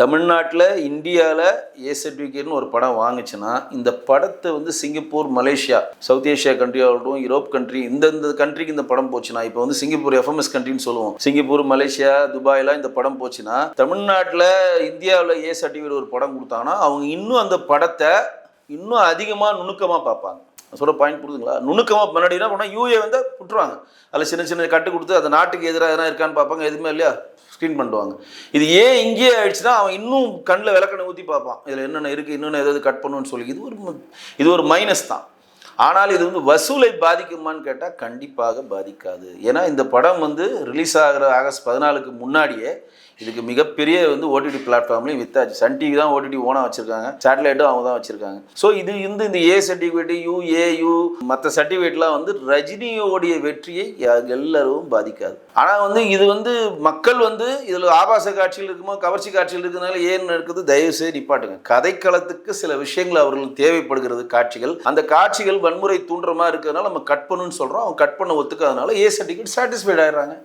தமிழ்நாட்டில் இந்தியாவில் ஏ சர்டிஃபிகேட்னு ஒரு படம் வாங்குச்சுன்னா இந்த படத்தை வந்து Singapore Malaysia south Asia country ஆகட்டும் யூரோப் கண்ட்ரி இந்தந்த கண்ட்ரிக்கு இந்த படம் போச்சுன்னா இப்போ வந்து சிங்கப்பூர் எஃப்எம்எஸ் கண்ட்ரின்னு சொல்லுவோம். சிங்கப்பூர் மலேசியா துபாயெலாம் இந்த படம் போச்சுன்னா தமிழ்நாட்டில் இந்தியாவில் ஏ சர்டிஃபிகேட் ஒரு படம் கொடுத்தாங்கன்னா அவங்க இன்னும் அந்த படத்தை இன்னும் அதிகமாக நுணுக்கமாக பார்ப்பாங்க. சொல்ல பாயிண்ட் புரியுதுங்களா? நுணுக்கமாக முன்னாடி என்ன பண்ணால் யூஏ வந்து விட்டுருவாங்க அதில் சின்ன சின்ன கட்டு கொடுத்து அந்த நாட்டுக்கு எதிராக எதனா இருக்கான்னு பார்ப்பாங்க எதுவுமே இல்லையா? ஸ்க்ரீன் பண்ணுவாங்க. இது ஏன் இங்கேயே ஆயிடுச்சுன்னா அவன் இன்னும் கண்ணில் விளக்கணை ஊற்றி பார்ப்பான். இதில் என்னென்ன இருக்குது இன்னொன்று ஏதாவது கட் பண்ணுன்னு சொல்லி. இது ஒரு இது ஒரு மைனஸ் தான். ஆனால் இது வந்து வசூலை பாதிக்குமான்னு கேட்டால் கண்டிப்பாக பாதிக்காது. ஏன்னா இந்த படம் வந்து ரிலீஸ் ஆகிற ஆகஸ்ட் பதினாலுக்கு முன்னாடியே இதுக்கு மிகப்பெரிய வந்து ஓடிடி பிளாட்ஃபார்ம்லேயும் வித்தாச்சு. சன் டிவி தான் ஓடிடி ஓனாக வச்சுருக்காங்க. சேட்டலைட்டும் அவங்க தான் வச்சுருக்காங்க. ஸோ இது வந்து இந்த ஏ சர்டிஃபிகேட் யூ ஏயு மற்ற சர்டிஃபிகேட்லாம் வந்து ரஜினியோடைய வெற்றியை எல்லோரும் எல்லாரும் பாதிக்காது. ஆனால் வந்து இது வந்து மக்கள் வந்து இதில் ஆபாச காட்சிகள் இருக்குமோ கவர்ச்சி காட்சிகள் இருக்கிறதுனால ஏன் இருக்குது தயவு செய்து நிப்பாட்டுங்க. கதைக்களத்துக்கு சில விஷயங்கள் அவர்களுக்கு தேவைப்படுகிறது. காட்சிகள் அந்த காட்சிகள் வன்முறை தூண்டுற மாதிரி இருக்கிறதுனால நம்ம கட் பண்ணுன்னு சொல்கிறோம் அவங்க கட் பண்ண ஒத்துக்காதனால ஏ சர்டிஃபிகேட் சாட்டிஸ்ஃபைட் ஆயிடுறாங்க.